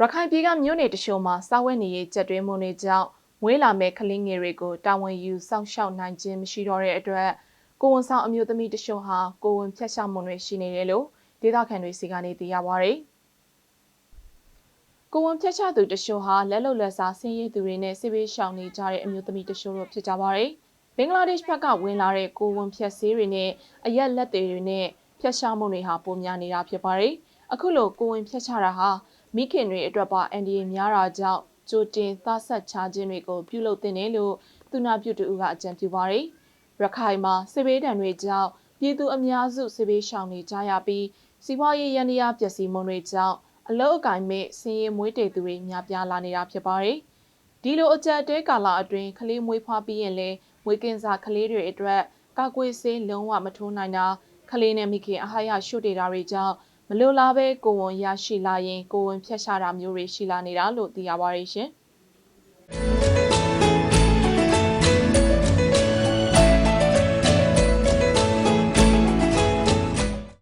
ရခိုင်ပြည်ကမြို့နယ်တချို့မှာစာဝတ်နေရေးကြက်တွင်းမှုတွေကြောင့်မွေးလာမဲ့ကလေးငယ်တွေကိုတာဝန်ယူစောင့်ရှောက်နိုင်ခြင်းမရှိတော့တဲ့အတွက်ကိုဝန်ဆောင်အမျိုးသမီးတချို့ဟာကိုဝန်ဖျက်ချမှုတွေရှိနေတယ်လို့ဒေသခံတွေစီကနေသိရပါဗျ။ကိုဝန်ဖျက်ချသူတချို့ဟာလက်လုံလက်စားဆင်းရဲသူတွေနဲ့စစ်ဘေးရှောင်နေကြတဲ့အမျိုးသမီးတချို့တို့ဖြစ်ကြပါဗျ။ဘင်္ဂလားဒေ့ရှ်ဘက်ကဝင်လာတဲ့ကိုဝန်ဖျက်ဆေးတွေနဲ့အရက်လက်တွေတွေနဲ့ဖျက်ချမှုတွေဟာပိုများနေတာဖြစ်ပါတယ်။အခုလိုကိုဝန်ဖျက်ချတာဟာ မိခင်တွေအတွက်ပါအန်ဒီအေများတာကြောင့်ကြိုတင်သတ်ဆက်ချခြင်းတွေကိုပြုလုပ်တင်တယ်လို့သူနာပြုတူကအကြံပြုပါရယ်ရခိုင်မှာစစ်ဘေးဒဏ်တွေကြောင့်ပြည်သူအများစုစစ်ဘေးရှောင်နေကြရပြီးစီးပွားရေးရန်ရာပျက်စီးမှုတွေကြောင့်အလုတ်အကင်မဲ့ဆင်းရဲမွေးတေသူတွေများပြားလာနေတာဖြစ်ပါတယ်ဒီလိုအကြက်တဲကာလအတွင်းကလေးမွေးဖွားပြီးရင်လည်းမွေးကင်းစားကလေးတွေအတွက်ကာကွယ်ဆေးလုံးဝမထိုးနိုင်တာကလေးနဲ့မိခင်အဟာရရှုတေတာတွေကြောင့် မလိုလားပဲကိုဝန်ရရှိလာရင်ကိုဝန်ဖျက်ရှာတာမျိုးတွေရှိလာနေတာလို့သိရပါတယ်ရှင်။